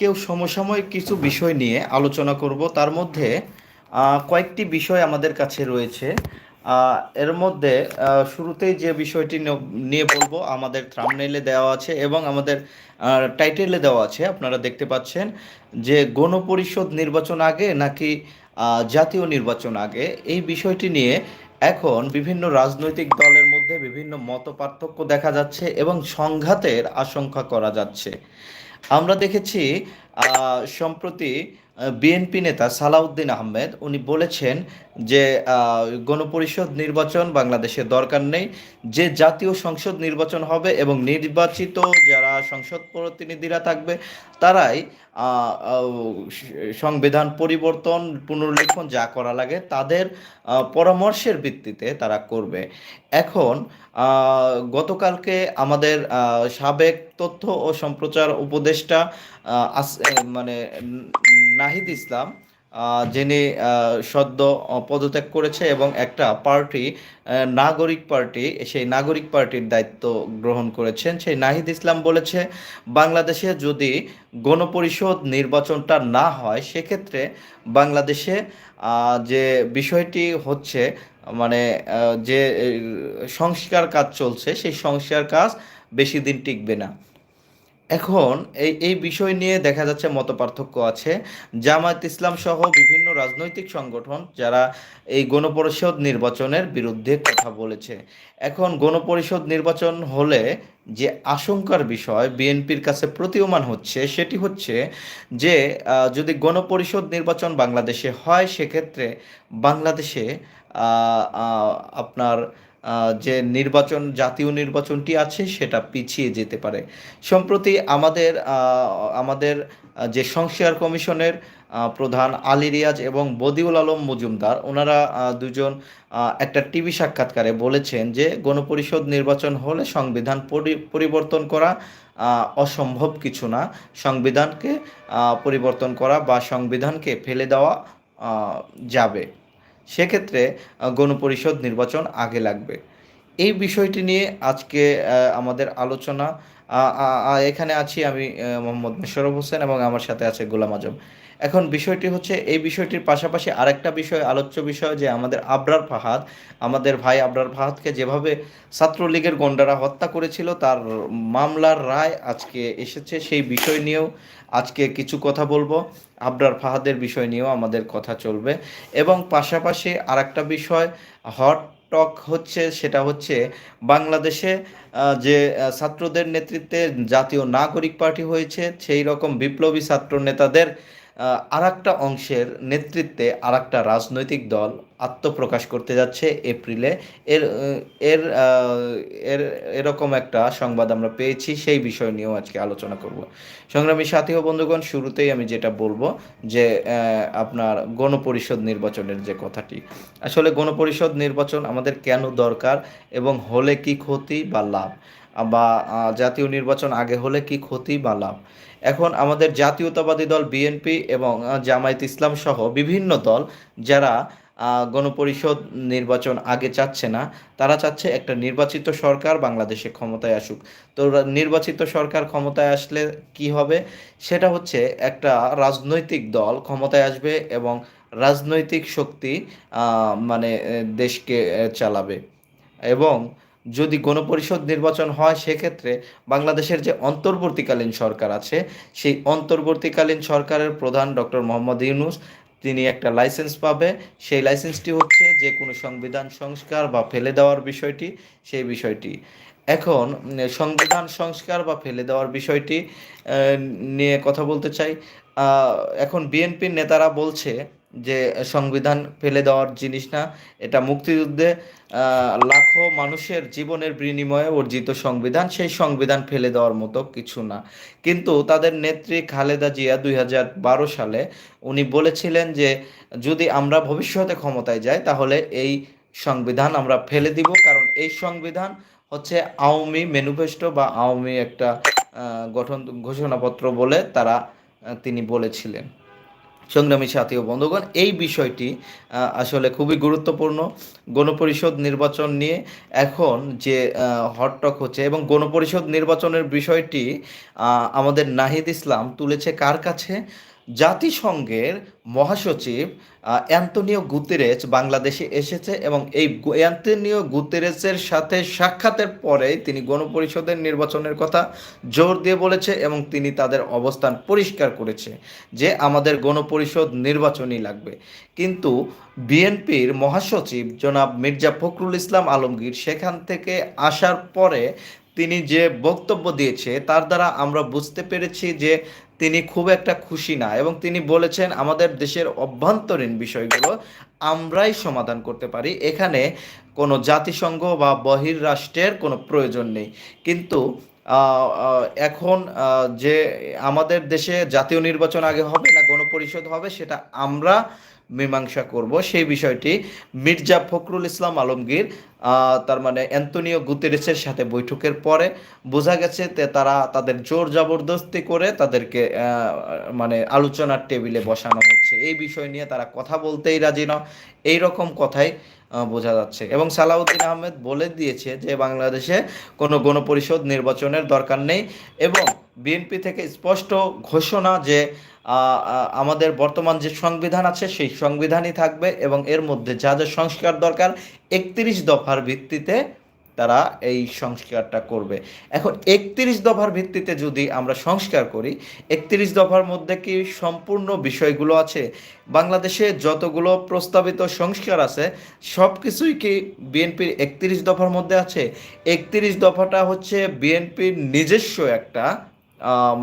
কেউ সমসাময়িক কিছু বিষয় নিয়ে আলোচনা করব। তার মধ্যে কয়েকটি বিষয় আমাদের কাছে রয়েছে। এর মধ্যে শুরুতেই যে বিষয়টি নিয়ে বলব, আমাদের থাম্বনেইলে দেওয়া আছে এবং আমাদের টাইটেলে দেওয়া আছে, আপনারা দেখতে পাচ্ছেন, যে গণপরিষদ নির্বাচন আগে নাকি জাতীয় নির্বাচন আগে। এই বিষয়টি নিয়ে এখন বিভিন্ন রাজনৈতিক দলের মধ্যে বিভিন্ন মত পার্থক্য দেখা যাচ্ছে এবং সংঘাতের আশঙ্কা করা যাচ্ছে। আমরা দেখেছি সম্প্রতি বিএনপি নেতা সালাউদ্দিন আহমেদ উনি বলেছেন যে গণপরিষদ নির্বাচন বাংলাদেশে দরকার নেই, যে জাতীয় সংসদ নির্বাচন হবে এবং নির্বাচিত যারা সংসদ প্রতিনিধিরা থাকবে, তারাই সংবিধান পরিবর্তন, পুনর্লিখন যা করা লাগে, তাদের পরামর্শের ভিত্তিতে তারা করবে। এখন গতকালকে আমাদের সাবেক তথ্য ও সম্প্রচার উপদেষ্টা মানে নাহিদ ইসলাম যিনি সদ্য পদত্যাগ করেছে এবং একটা পার্টি নাগরিক পার্টি, সেই নাগরিক পার্টির দায়িত্ব গ্রহণ করেছেন। সেই নাহিদ ইসলাম বলেছে, বাংলাদেশে যদি গণপরিষদ নির্বাচনটা না হয়, সেক্ষেত্রে বাংলাদেশে যে বিষয়টি হচ্ছে মানে যে সংস্কার কাজ চলছে, সেই সংস্কার কাজ বেশি দিন টিকবে না। এখন এই এই বিষয় নিয়ে দেখা যাচ্ছে মতপার্থক্য আছে। জামায়াত ইসলাম সহ বিভিন্ন রাজনৈতিক সংগঠন যারা এই গণপরিষদ নির্বাচনের বিরুদ্ধে কথা বলেছে। এখন গণপরিষদ নির্বাচন হলে যে আশঙ্কার বিষয় বিএনপির কাছে প্রতীয়মান হচ্ছে সেটি হচ্ছে যে যদি গণপরিষদ নির্বাচন বাংলাদেশে হয়, সেক্ষেত্রে বাংলাদেশে আপনার যে নির্বাচন, জাতীয় নির্বাচনটি আছে, সেটা পিছিয়ে যেতে পারে। সম্প্রতি আমাদের আমাদের যে সংস্কার কমিশনের প্রধান আলী রিয়াজ এবং বদিউল আলম মজুমদার, ওনারা দুজন একটা টিভি সাক্ষাৎকারে বলেছেন যে, গণপরিষদ নির্বাচন হলে সংবিধান পরি- পরিবর্তন করা অসম্ভব কিছু না। সংবিধানকে পরিবর্তন করা বা সংবিধানকে ফেলে দেওয়া যাবে। সেক্ষেত্রে গণপরিষদ নির্বাচন আগে লাগবে। এই বিষয়টি নিয়ে আজকে আমাদের আলোচনা এখানে আছি আমি মোহাম্মদ মোশাররফ হোসেন এবং আমার সাথে আছে গোলাম আজম। এখন বিষয়টি হচ্ছে, এই বিষয়টির পাশাপাশি আরেকটা বিষয়, আলোচ্য বিষয় যে আমাদের আবরার ফাহাদ, আমাদের ভাই আবরার ফাহাদকে যেভাবে ছাত্রলীগের গন্ডারা হত্যা করেছিল, তার মামলার রায় আজকে এসেছে, সেই বিষয় নিয়েও আজকে কিছু কথা বলব। আবরার ফাহাদের বিষয় নিয়েও আমাদের কথা চলবে। এবং পাশাপাশি আরেকটা বিষয়, হট টক হচ্ছে, সেটা হচ্ছে বাংলাদেশে যে ছাত্রদের নেতৃত্বে জাতীয় নাগরিক পার্টি হয়েছে, সেই রকম বিপ্লবী ছাত্র নেতাদের আর একটা অংশের নেতৃত্বে আর রাজনৈতিক দল আত্মপ্রকাশ করতে যাচ্ছে এপ্রিলে। এর এর এর, এরকম একটা সংবাদ আমরা পেয়েছি, সেই বিষয় নিয়েও আজকে আলোচনা করব। সংগ্রামী সাথী ও বন্ধুগণ, শুরুতেই আমি যেটা বলব যে আপনার গণপরিষদ নির্বাচনের যে কথাটি। আসলে গণপরিষদ নির্বাচন আমাদের কেন দরকার এবং হলে কি ক্ষতি বা লাভ? বা জাতীয় নির্বাচন আগে হলে কি ক্ষতি বা লাভ? এখন আমাদের জাতীয়তাবাদী দল বিএনপি এবং জামায়াত ইসলাম সহ বিভিন্ন দল যারা গণপরিষদ নির্বাচন আগে চাচ্ছে না, তারা চাচ্ছে একটা নির্বাচিত সরকার বাংলাদেশে ক্ষমতায় আসুক। তো নির্বাচিত সরকার ক্ষমতায় আসলে কি হবে? সেটা হচ্ছে একটা রাজনৈতিক দল ক্ষমতায় আসবে এবং রাজনৈতিক শক্তি মানে দেশকে চালাবে। এবং যদি গণপরিষদ নির্বাচন হয়, সেক্ষেত্রে বাংলাদেশের যে অন্তর্বর্তীকালীন সরকার আছে, সেই অন্তর্বর্তীকালীন সরকারের প্রধান ডক্টর মোহাম্মদ ইউনুস, তিনি একটা লাইসেন্স পাবে। সেই লাইসেন্সটি হচ্ছে যে কোনো সংবিধান সংস্কার বা ফেলে দেওয়ার বিষয়টি, সেই বিষয়টি। এখন, সংবিধান সংস্কার বা ফেলে দেওয়ার বিষয়টি নিয়ে কথা বলতে চাই। এখন বিএনপির নেতারা বলছে যে সংবিধান ফেলে দেওয়ার জিনিস না, এটা মুক্তিযুদ্ধে লাখো মানুষের জীবনের বিনিময়ে অর্জিত সংবিধান, সেই সংবিধান ফেলে দেওয়ার মতো কিছু না। কিন্তু তাদের নেত্রী খালেদা জিয়া দুই সালে উনি বলেছিলেন যে, যদি আমরা ভবিষ্যতে ক্ষমতায় যাই, তাহলে এই সংবিধান আমরা ফেলে দিব। কারণ এই সংবিধান হচ্ছে আওয়ামী ম্যানিফেস্টো বা আওয়ামী একটা গঠন, ঘোষণাপত্র বলে তারা তিনি বলেছিলেন। সংগ্রামী সাথী ও বন্ধুগণ, এই বিষয়টি আসলে খুবই গুরুত্বপূর্ণ। গণপরিষদ নির্বাচন নিয়ে এখন যে হটটক হচ্ছে এবং গণপরিষদ নির্বাচনের বিষয়টি আমাদের নাহিদ ইসলাম তুলেছে কার কাছে? জাতিসংঘের মহাসচিব অ্যান্তনিও গুতেরেস বাংলাদেশে এসেছে এবং এই অ্যান্তনিও গুতেরেসের সাথে সাক্ষাতের পরে তিনি গণপরিষদের নির্বাচনের কথা জোর দিয়ে বলেছে এবং তিনি তাদের অবস্থান পরিষ্কার করেছে যে আমাদের গণপরিষদ নির্বাচনই লাগবে। কিন্তু বিএনপির মহাসচিব জনাব মির্জা ফখরুল ইসলাম আলমগীর সেখান থেকে আসার পরে তিনি যে বক্তব্য দিয়েছে তার দ্বারা আমরা বুঝতে পেরেছি যে তিনি খুব একটা খুশি না এবং তিনি বলেছেন, আমাদের দেশের অভ্যন্তরীণ বিষয়গুলো আমরাই সমাধান করতে পারি। এখানে কোনো জাতিসংঘ বা বহির্রাষ্ট্রের কোনো প্রয়োজন নেই। কিন্তু এখন যে আমাদের দেশে জাতীয় নির্বাচন আগে হবে না, গণপরিষদ হবে, সেটা আমরা মীমাংসা করব। সেই বিষয়টি মির্জা ফখরুল ইসলাম আলমগীর তার মানে অ্যান্তনিও গুতেরেসের সাথে বৈঠকের পরে বোঝা গেছে তে তারা তাদের জোর জবরদস্তি করে তাদেরকে মানে আলোচনার টেবিলে বসানো হচ্ছে। এই বিষয় নিয়ে তারা কথা বলতেই রাজি নয়। এই রকম কথাই বোঝা যাচ্ছে। এবং সালাউদ্দিন আহমেদ বলে দিয়েছে যে বাংলাদেশে কোনো গণপরিষদ নির্বাচনের দরকার নেই এবং বিএনপি থেকে স্পষ্ট ঘোষণা যে আমাদের বর্তমান যে সংবিধান আছে, সেই সংবিধানই থাকবে এবং এর মধ্যে যা যা সংস্কার দরকার, একত্রিশ দফার ভিত্তিতে তারা এই সংস্কারটা করবে। এখন একত্রিশ দফার ভিত্তিতে যদি আমরা সংস্কার করি, একত্রিশ দফার মধ্যে কি সম্পূর্ণ বিষয়গুলো আছে? বাংলাদেশে যতগুলো প্রস্তাবিত সংস্কার আছে সব কিছুই কি বিএনপির একত্রিশ দফার মধ্যে আছে? একত্রিশ দফাটা হচ্ছে বিএনপির নিজস্ব একটা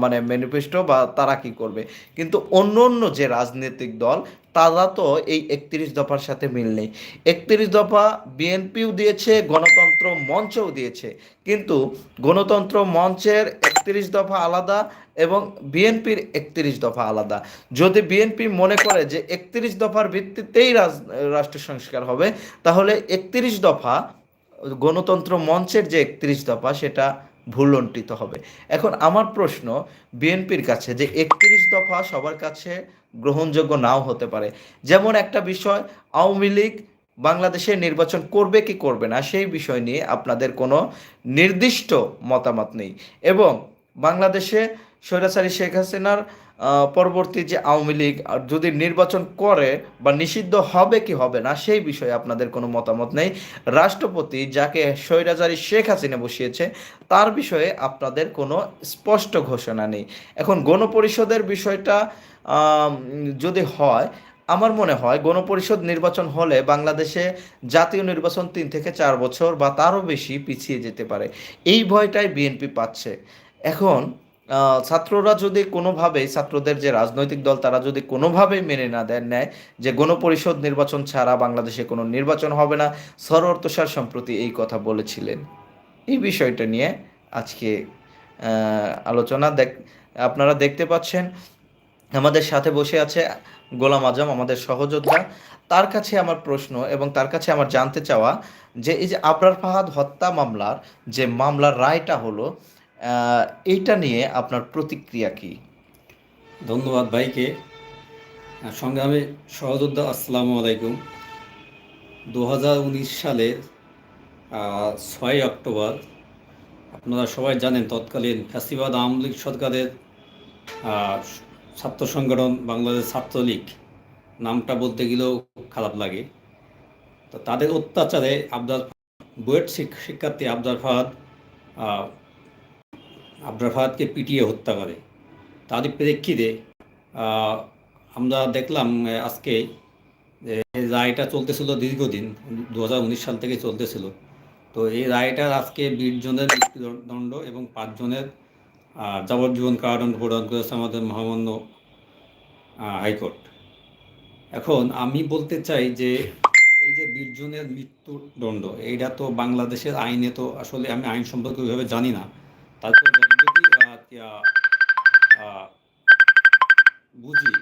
মানে ম্যানিফেস্টো বা তারা কি করবে? কিন্তু অন্য অন্য যে রাজনৈতিক দল, তারা তো এই একত্রিশ দফার সাথে মিল নেই। একত্রিশ দফা বিএনপিও দিয়েছে, গণতন্ত্র মঞ্চও দিয়েছে। কিন্তু গণতন্ত্র মঞ্চের একত্রিশ দফা আলাদা এবং বিএনপির একত্রিশ দফা আলাদা। যদি বিএনপি মনে করে যে একত্রিশ দফার ভিত্তিতেই রাজ, রাষ্ট্র সংস্কার হবে, তাহলে একত্রিশ দফা গণতন্ত্র মঞ্চের যে একত্রিশ দফা, সেটা ভুলণ্ঠিত হবে। এখন আমার প্রশ্ন, বিএনপির কাছে যে একত্রিশ দফা সবার কাছে গ্রহণযোগ্য নাও হতে পারে, যেমন একটা বিষয়, আওয়ামী লীগ বাংলাদেশে নির্বাচন করবে কি করবে না, সেই বিষয় নিয়ে আপনাদের কোনো নির্দিষ্ট মতামত নেই। এবং বাংলাদেশে স্বৈরাচারী শেখ হাসিনার পরবর্তী যে আওয়ামী লীগ যদি নির্বাচন করে বা নিষিদ্ধ হবে কি হবে না, সেই বিষয়ে আপনাদের কোনো মতামত নেই। রাষ্ট্রপতি যাকে স্বৈরাচারী শেখ হাসিনা বসিয়েছে, তার বিষয়ে আপনাদের কোনো স্পষ্ট ঘোষণা নেই। এখন গণপরিষদের বিষয়টা যদি হয়, আমার মনে হয় গণপরিষদ নির্বাচন হলে বাংলাদেশে জাতীয় নির্বাচন তিন থেকে চার বছর বা তারও বেশি পিছিয়ে যেতে পারে। এই ভয়টাই বিএনপি পাচ্ছে। এখন ছাত্ররা যদি কোনোভাবেই, ছাত্রদের যে রাজনৈতিক দল, তারা যদি কোনোভাবেই মেনে না দেন, নেয় যে গণপরিষদ নির্বাচন ছাড়া বাংলাদেশে কোনো নির্বাচন হবে না সরর্তসার সম্প্রতি এই কথা বলেছিলেন। এই বিষয়টা নিয়ে আজকে আলোচনা দেখ, আপনারা দেখতে পাচ্ছেন, আমাদের সাথে বসে আছে গোলাম আজম, আমাদের সহযোদ্ধা। তার কাছে আমার প্রশ্ন এবং তার কাছে আমার জানতে চাওয়া যে, এই যে আবরার ফাহাদ হত্যা মামলার যে মামলার রায়টা হলো এইটা নিয়ে আপনার প্রতিক্রিয়া কি? ধন্যবাদ ভাইকে। সংগ্রামী সহযোদ্ধা, আসসালামু আলাইকুম। দু হাজার উনিশ সালের ছয় অক্টোবর, আপনারা সবাই জানেন তৎকালীন ফ্যাসিবাদ আওয়ামী লীগ সরকারের ছাত্র সংগঠন বাংলাদেশ ছাত্রলীগ। নামটা বলতে গেলেও খারাপ লাগে। তো তাদের অত্যাচারে আবদার বুয়েট শিক- শিক্ষার্থী আবদার ফাহাদ ফাহাদকে পিটিয়ে হত্যা করে। তাদের প্রেক্ষিতে আমরা দেখলাম আজকে রায়টা চলতেছিল দীর্ঘদিন, দু হাজার উনিশ সাল থেকে চলতেছিল। তো এই রায়টার আজকে বিশ জনের মৃত্যুদণ্ড এবং পাঁচজনের যাবজ্জীবন কারাদণ্ড প্রদান করেছে আমাদের মহামান্য হাইকোর্ট। এখন আমি বলতে চাই যে, এই যে বিশ জনের মৃত্যুদণ্ড, এইটা তো বাংলাদেশের আইনে তো আসলে আমি আইন সম্পর্কে ওইভাবে জানি না। তারপরে বুঝি।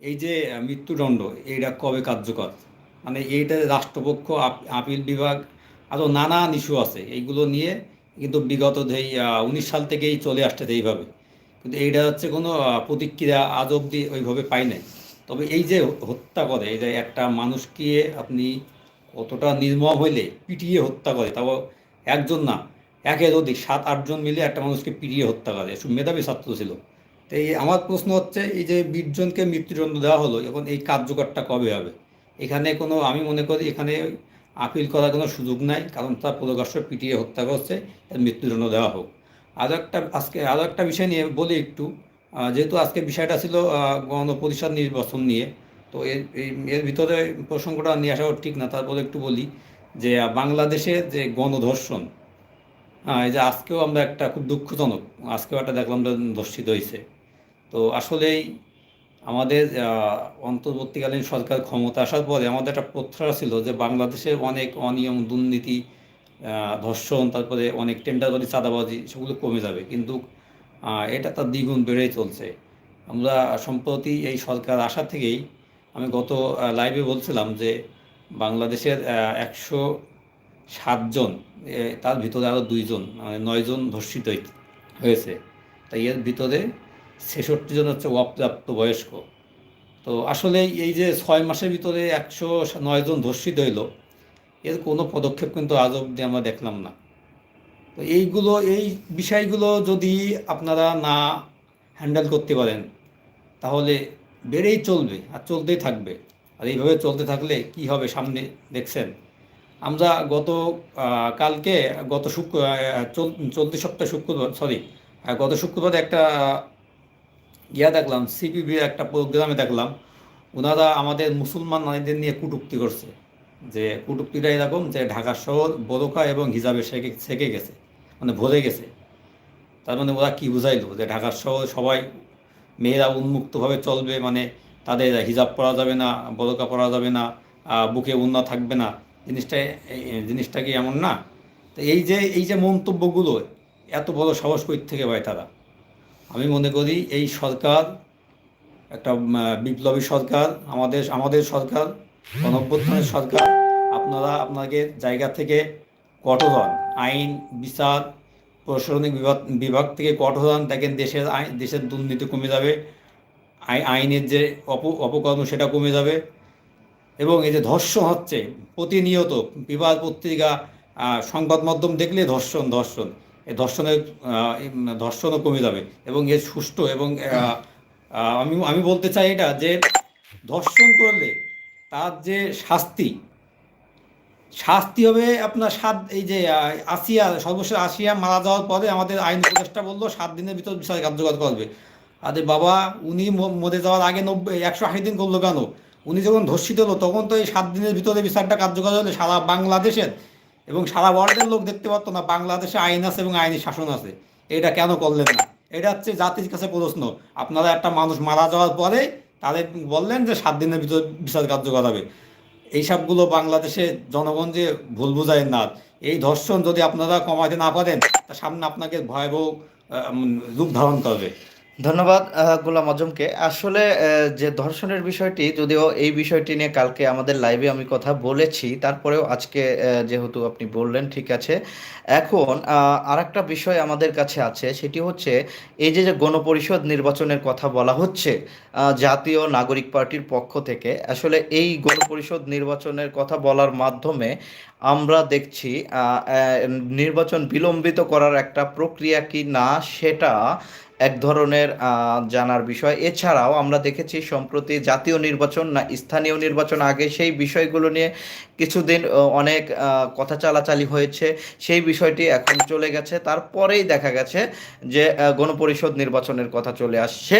এই যে মৃত্যুদণ্ড, এইটা কবে কার্যকর? মানে এইটা রাষ্ট্রপক্ষ, আপ- আপিল বিভাগ আরও নানান ইস্যু আছে। এইগুলো নিয়ে কিন্তু বিগত এই উনিশ সাল থেকেই চলে আসতেছে এইভাবে কিন্তু এইটা হচ্ছে কোনো প্রতিক্রিয়া আজ অবধি ওইভাবে পাই নাই। তবে এই যে হত্যা করে, এই যে একটা মানুষকে আপনি কতটা নির্মম হইলে পিটিয়ে হত্যা করে, তাও একজন না। একের অধিক সাত আটজন মিলে একটা মানুষকে পিটিয়ে হত্যা করে মেধাবী ছাত্র ছিল। তো এই আমার প্রশ্ন হচ্ছে, এই যে বিশজনকে মৃত্যুদণ্ড দেওয়া হলো, এখন এই কার্যকরটা কবে হবে? এখানে কোনো, আমি মনে করি এখানে আপিল করার কোনো সুযোগ নাই, কারণ তার প্রদর্শ পিটিয়ে হত্যা করছে এর মৃত্যুদণ্ড দেওয়া হোক। আরও একটা, আজকে আরও একটা বিষয় নিয়ে বলি একটু। যেহেতু আজকে বিষয়টা ছিল গণপরিষদ নির্বাচন নিয়ে, তো এর এর ভিতরে প্রসঙ্গটা নিয়ে আসা ঠিক না, তারপরে একটু বলি যে বাংলাদেশে যে গণধর্ষণ এই যে আজকেও আমরা একটা খুব দুঃখজনক, আজকেও একটা দেখলাম ধর্ষিত হয়েছে। তো আসলেই আমাদের অন্তর্বর্তীকালীন সরকার ক্ষমতা আসার পরে আমাদের একটা প্রত্যাশা ছিল যে বাংলাদেশের অনেক অনিয়ম, দুর্নীতি ধর্ষণ, তারপরে অনেক টেন্ডারবাজি, চাঁদাবাজি, সেগুলো কমে যাবে। কিন্তু এটা তার দ্বিগুণ বেড়েই চলছে। আমরা সম্প্রতি এই সরকার আসা থেকেই আমি গত লাইভে বলছিলাম যে বাংলাদেশের একশো সাতজন তার ভিতরে আরও দুইজন মানে নয়জন ধর্ষিত হয়েছে। তাই এর ভিতরে ছেষট্টি জন হচ্ছে অপ্রাপ্ত বয়স্ক। তো আসলে এই যে ছয় মাসের ভিতরে একশো নয় জন ধর্ষিত হইল, এর কোনো পদক্ষেপ কিন্তু আজ অব্দি আমরা দেখলাম না। তো এইগুলো, এই বিষয়গুলো যদি আপনারা না হ্যান্ডেল করতে পারেন, তাহলে বেড়েই চলবে, আর চলতেই থাকবে। আর এইভাবে চলতে থাকলে কি হবে সামনে, দেখছেন? আমরা গত কালকে গত শুক্র চল- চলতি সপ্তাহে শুক্রবার সরি গত শুক্রবার একটা ইয়া দেখলাম সিপিবির একটা প্রোগ্রামে দেখলাম ওনারা আমাদের মুসলমান নারীদের নিয়ে কটূক্তি করছে। যে কটূক্তিটা এরকম যে ঢাকা শহর বোরকা এবং হিজাবে সেকে সেকে গেছে মানে ভরে গেছে। তার মানে ওরা কী বুঝাইলো? যে ঢাকার শহর সবাই মেয়েরা উন্মুক্তভাবে চলবে মানে তাদের হিজাব পরা যাবে না বলকা পরা যাবে না বুকে উন্না থাকবে না। জিনিসটা জিনিসটা কি এমন না? তো এই যে এই যে মন্তব্যগুলো, এত বড় সাহস কই থেকে পায় তারা? আমি মনে করি এই সরকার, একটা বিপ্লবী সরকার, আমাদের আমাদের সরকার, গণঅভ্যুত্থানের সরকার, আপনারা, আপনাকে জায়গা থেকে কঠোর হন। আইন, বিচার, প্রশাসনিক বিভাগ বিভাগ থেকে কঠোর হন। দেখেন দেশের দেশের দুর্নীতি কমে যাবে, আই- আইনের যে অপ, অপকর্ম সেটা কমে যাবে। এবং এই যে ধর্ষণ হচ্ছে, প্রতিনিয়ত বিবাদ পত্রিকা সংবাদ মাধ্যম দেখলে ধর্ষণ ধর্ষণ এই ধর্ষণের ধর্ষণও কমে যাবে এবং এর সুষ্ঠু এবং আমি আমি বলতে চাই এটা যে ধর্ষণ করলে তার যে শাস্তি শাস্তি হবে আপনার সাত, এই যে আসিয়া, সর্বশেষ আসিয়া মারা যাওয়ার পরে আমাদের আইন উপদেষ্টা বলল, সাত দিনের ভিতর বিচার কার্যকর করবে। আরে বাবা, উনি মরে যাওয়ার আগে নব্বই, একশো আশি দিন করল কেন? উনি যখন ধর্ষিত হলো, তখন তো এই সাত দিনের ভিতরে বিচারটা কার্যকর হলে সারা বাংলাদেশের এবং সারা ওয়ার্ল্ডের লোক দেখতে পারতো না, বাংলাদেশে আইন আছে এবং আইনি শাসন আছে। এটা কেন করলেন না? এটা হচ্ছে জাতির কাছে প্রশ্ন। আপনারা একটা মানুষ মারা যাওয়ার পরে তাদের বললেন যে সাত দিনের ভিতরে বিচার কার্যকর হবে। এইসবগুলো বাংলাদেশে জনগণ যে ভুল বুঝায় না। এই ধর্ষণ যদি আপনারা কমাতে না পারেন, তা সামনে আপনাকে ভয়াবহ রূপ ধারণ করবে। ধন্যবাদ গোলাম আজমকে। আসলে যে ধর্ষণের বিষয়টি, যদিও এই বিষয়টি নিয়ে কালকে আমাদের লাইভে আমি কথা বলেছি, তারপরেও আজকে যেহেতু আপনি বললেন, ঠিক আছে। এখন আর একটা বিষয় আমাদের কাছে আছে, সেটি হচ্ছে, এই যে যে গণপরিষদ নির্বাচনের কথা বলা হচ্ছে জাতীয় নাগরিক পার্টির পক্ষ থেকে, আসলে এই গণপরিষদ নির্বাচনের কথা বলার মাধ্যমে আমরা দেখছি নির্বাচন বিলম্বিত করার একটা প্রক্রিয়া কি না, সেটা এক ধরনের জানার বিষয়। এছাড়াও আমরা দেখেছি সম্প্রতি জাতীয় নির্বাচন না, স্থানীয় নির্বাচন আগে সেই বিষয়গুলো নিয়ে কিছুদিন অনেক কথা চালাচালি হয়েছে। সেই বিষয়টি এখন চলে গেছে। তারপরেই দেখা গেছে যে গণপরিষদ নির্বাচনের কথা চলে আসছে।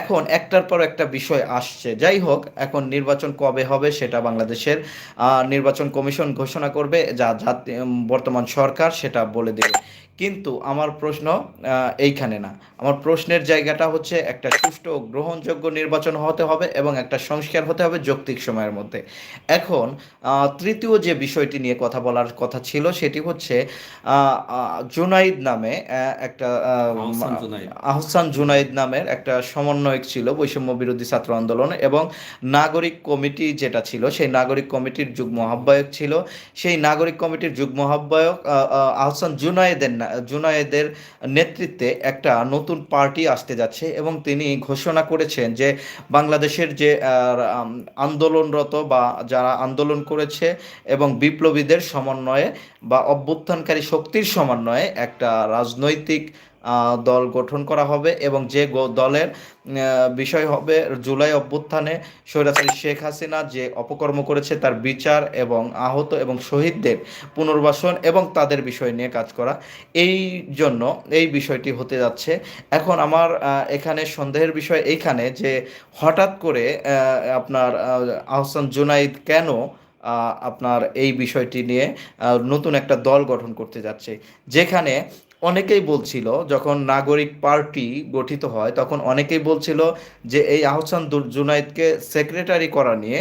এখন একটার পর একটা বিষয় আসছে। যাই হোক, এখন নির্বাচন কবে হবে সেটা বাংলাদেশের নির্বাচন কমিশন ঘোষণা করবে। যা বর্তমান সরকার সেটা বলে দেবে। কিন্তু আমার প্রশ্ন এইখানে না। আমার প্রশ্নের জায়গাটা হচ্ছে একটা সুষ্ঠু গ্রহণযোগ্য নির্বাচন হতে হবে এবং একটা সংস্কার হতে হবে যৌক্তিক সময়ের মধ্যে। এখন তৃতীয় যে বিষয়টি নিয়ে কথা বলার কথা ছিল সেটি হচ্ছে জুনাইদ নামে একটা আহসান জুনাইদ। নামের একটা সমন্বয়ক ছিল বৈষম্য বিরোধী ছাত্র আন্দোলন এবং নাগরিক কমিটি যেটা ছিল সেই নাগরিক কমিটির যুগ্ম আহ্বায়ক ছিল। সেই নাগরিক কমিটির যুগ্ম আহ্বায়ক আহ, আহ, আহসান জুনায়েদের না- জুনায়েদের নেতৃত্বে একটা নতুন পার্টি আসতে যাচ্ছে এবং তিনি ঘোষণা করেছেন যে বাংলাদেশের যে আন্দোলনরত বা যারা আন্দোলন করেছে এবং বিপ্লবীদের সমন্বয়ে বা অভ্যুত্থানকারী শক্তির সমন্বয়ে একটা রাজনৈতিক দল গঠন করা হবে এবং যে দলের বিষয় হবে জুলাই অভ্যুত্থানে স্বৈরাচারী শেখ হাসিনা যে অপকর্ম করেছে তার বিচার এবং আহত এবং শহীদদের পুনর্বাসন এবং তাদের বিষয় নিয়ে কাজ করা, এই জন্য এই বিষয়টি হতে যাচ্ছে। এখন আমার এখানে সন্দেহের বিষয় এইখানে যে হঠাৎ করে আপনার আহসান জুনাইদ কেন আপনার এই বিষয়টি নিয়ে নতুন একটা দল গঠন করতে যাচ্ছে, যেখানে অনেকেই বলছিল, যখন নাগরিক পার্টি গঠিত হয়, তখন অনেকেই বলছিল যে এই আহসান জুনাইদকে সেক্রেটারি করা নিয়ে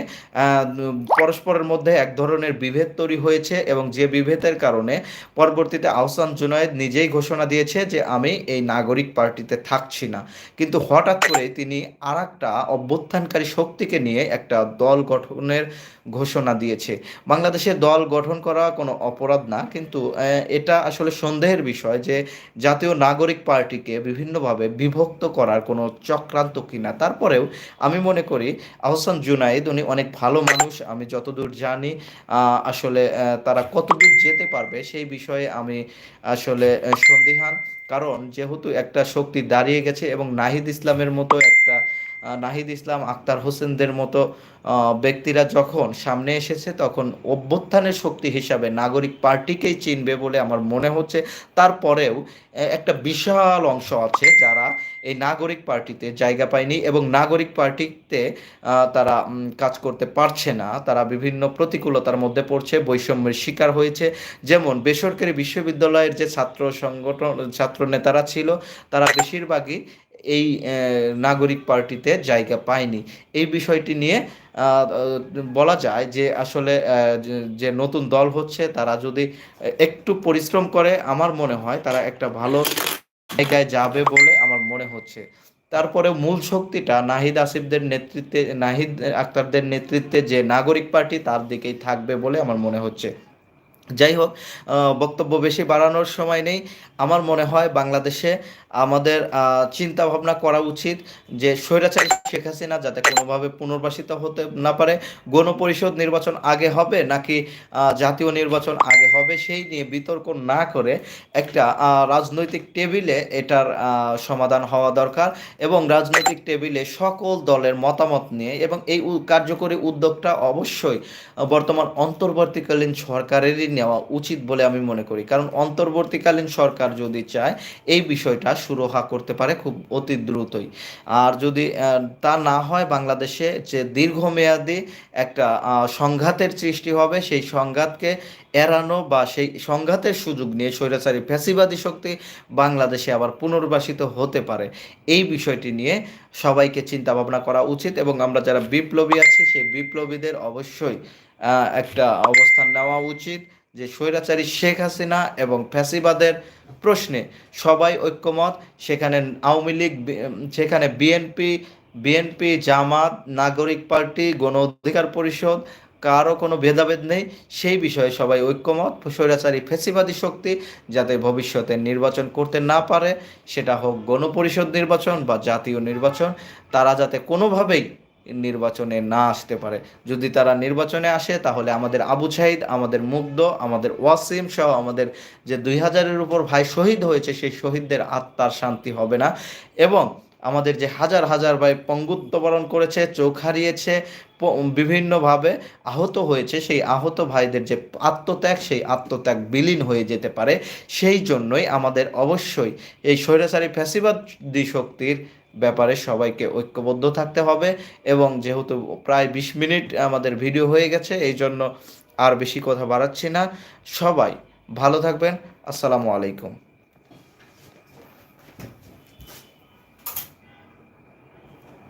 পরস্পরের মধ্যে এক ধরনের বিভেদ তৈরি হয়েছে এবং যে বিভেদের কারণে পরবর্তীতে আহসান জুনায়েদ নিজেই ঘোষণা দিয়েছে যে আমি এই নাগরিক পার্টিতে থাকছি না। কিন্তু হঠাৎ করে তিনি আর একটা অভ্যুত্থানকারী শক্তিকে নিয়ে একটা দল গঠনের ঘোষণা দিয়েছে। বাংলাদেশে দল গঠন করা কোনো অপরাধ না, কিন্তু এটা আসলে সন্দেহের বিষয় যে জাতীয় নাগরিক পার্টিকে বিভিন্নভাবে বিভক্ত করার কোনো চক্রান্ত কিনা, তারপরেও আমি মনে করি আহসান জুনাইদ, উনি অনেক ভালো মানুষ, আমি যতদূর জানি আসলে তারা কতদূর যেতে পারবে সেই বিষয়ে আমি আসলে সন্দিহান। কারণ যেহেতু একটা শক্তি দাঁড়িয়ে গেছে এবং নাহিদ ইসলামের মতো একটা নাহিদ ইসলাম আক্তার হোসেনদের মতো ব্যক্তিরা যখন সামনে এসেছে, তখন অভ্যুত্থানের শক্তি হিসাবে নাগরিক পার্টিকেই চিনবে বলে আমার মনে হচ্ছে। তারপরেও একটা বিশাল অংশ আছে যারা এই নাগরিক পার্টিতে জায়গা পায়নি এবং নাগরিক পার্টিতে তারা কাজ করতে পারছে না। তারা বিভিন্ন প্রতিকূলতার মধ্যে পড়ছে, বৈষম্যের শিকার হয়েছে। যেমন বেসরকারি বিশ্ববিদ্যালয়ের যে ছাত্র সংগঠন ছাত্র নেতারা ছিল, তারা বেশিরভাগই এই নাগরিক পার্টিতে জায়গা পায়নি। এই বিষয়টি নিয়ে বলা যায় যে আসলে যে- নতুন দল হচ্ছে, তারা যদি একটু পরিশ্রম করে, আমার মনে হয় তারা একটা ভালো জায়গায় যাবে বলে আমার মনে হচ্ছে। তারপরে মূল শক্তিটা নাহিদ আসিফদের নেতৃত্বে, নাহিদ আক্তারদের নেতৃত্বে যে নাগরিক পার্টি, তার দিকেই থাকবে বলে আমার মনে হচ্ছে। যাই হোক বক্তব্য বেশি বাড়ানোর সময় নেই। আমার মনে হয় বাংলাদেশে আমাদের চিন্তা ভাবনা করা উচিত যে স্বৈরাচারী শেখ হাসিনা যাতে কোনোভাবে পুনর্বাসিত হতে না পারে, গণপরিষদ নির্বাচন আগে হবে নাকি জাতীয় নির্বাচন আগে হবে সেই নিয়ে বিতর্ক না করে একটা রাজনৈতিক টেবিলে এটার সমাধান হওয়া দরকার এবং রাজনৈতিক টেবিলে সকল দলের মতামত নিয়ে এবং এই কার্যকরী উদ্যোগটা অবশ্যই বর্তমান অন্তর্বর্তীকালীন সরকারেরই নেওয়া উচিত বলে আমি মনে করি। কারণ অন্তর্বর্তীকালীন সরকার যদি চায়, এই বিষয়টা সুরাহা করতে পারে খুব অতি দ্রুতই। আর যদি তা না হয় বাংলাদেশে যে দীর্ঘমেয়াদী একটা সংঘাতের সৃষ্টি হবে, সেই সংঘাতকে এড়ানো বা সেই সংঘাতের সুযোগ নিয়ে স্বৈরাচারী ফ্যাসিবাদী শক্তি বাংলাদেশে আবার পুনর্বাসিত হতে পারে। এই বিষয়টি নিয়ে সবাইকে চিন্তা ভাবনা করা উচিত এবং আমরা যারা বিপ্লবী আছি, সেই বিপ্লবীদের অবশ্যই একটা অবস্থান নেওয়া উচিত। যে স্বৈরাচারী শেখ হাসিনা এবং ফ্যাসিবাদের প্রশ্নে সবাই ঐক্যমত, সেখানে আওয়ামী লীগ সেখানে বিএনপি বিএনপি, জামাত, নাগরিক পার্টি, গণ অধিকার পরিষদ, কারও কোনো ভেদাভেদ নেই। সেই বিষয়ে সবাই ঐক্যমত, স্বৈরাচারী ফেসিবাদী শক্তি যাতে ভবিষ্যতে নির্বাচন করতে না পারে, সেটা হোক গণপরিষদ নির্বাচন বা জাতীয় নির্বাচন, তারা যাতে কোনোভাবেই নির্বাচনে না আসতে পারে। যদি তারা নির্বাচনে আসে, তাহলে আমাদের আবু সাইদ আমাদের মুগ্ধ, আমাদের ওয়াসিম সহ আমাদের যে দুই হাজারের উপর ভাই শহীদ হয়েছে, সেই শহীদদের আত্মার শান্তি হবে না। এবং আমাদের যে হাজার হাজার ভাই পঙ্গুত্ব বরণ করেছে, চোখ হারিয়েছে বিভিন্নভাবে আহত হয়েছে, সেই আহত ভাইদের যে আত্মত্যাগ, সেই আত্মত্যাগ বিলীন হয়ে যেতে পারে। সেই জন্যই আমাদের অবশ্যই এই স্বৈরাচারী ফ্যাসিবাদী শক্তির ব্যাপারে সবাইকে ঐক্যবদ্ধ থাকতে হবে এবং যেহেতু প্রায় বিশ মিনিট আমাদের ভিডিও হয়ে গেছে, এই জন্য আর বেশি কথা বাড়াচ্ছি না। সবাই ভালো থাকবেন। আসসালামু আলাইকুম।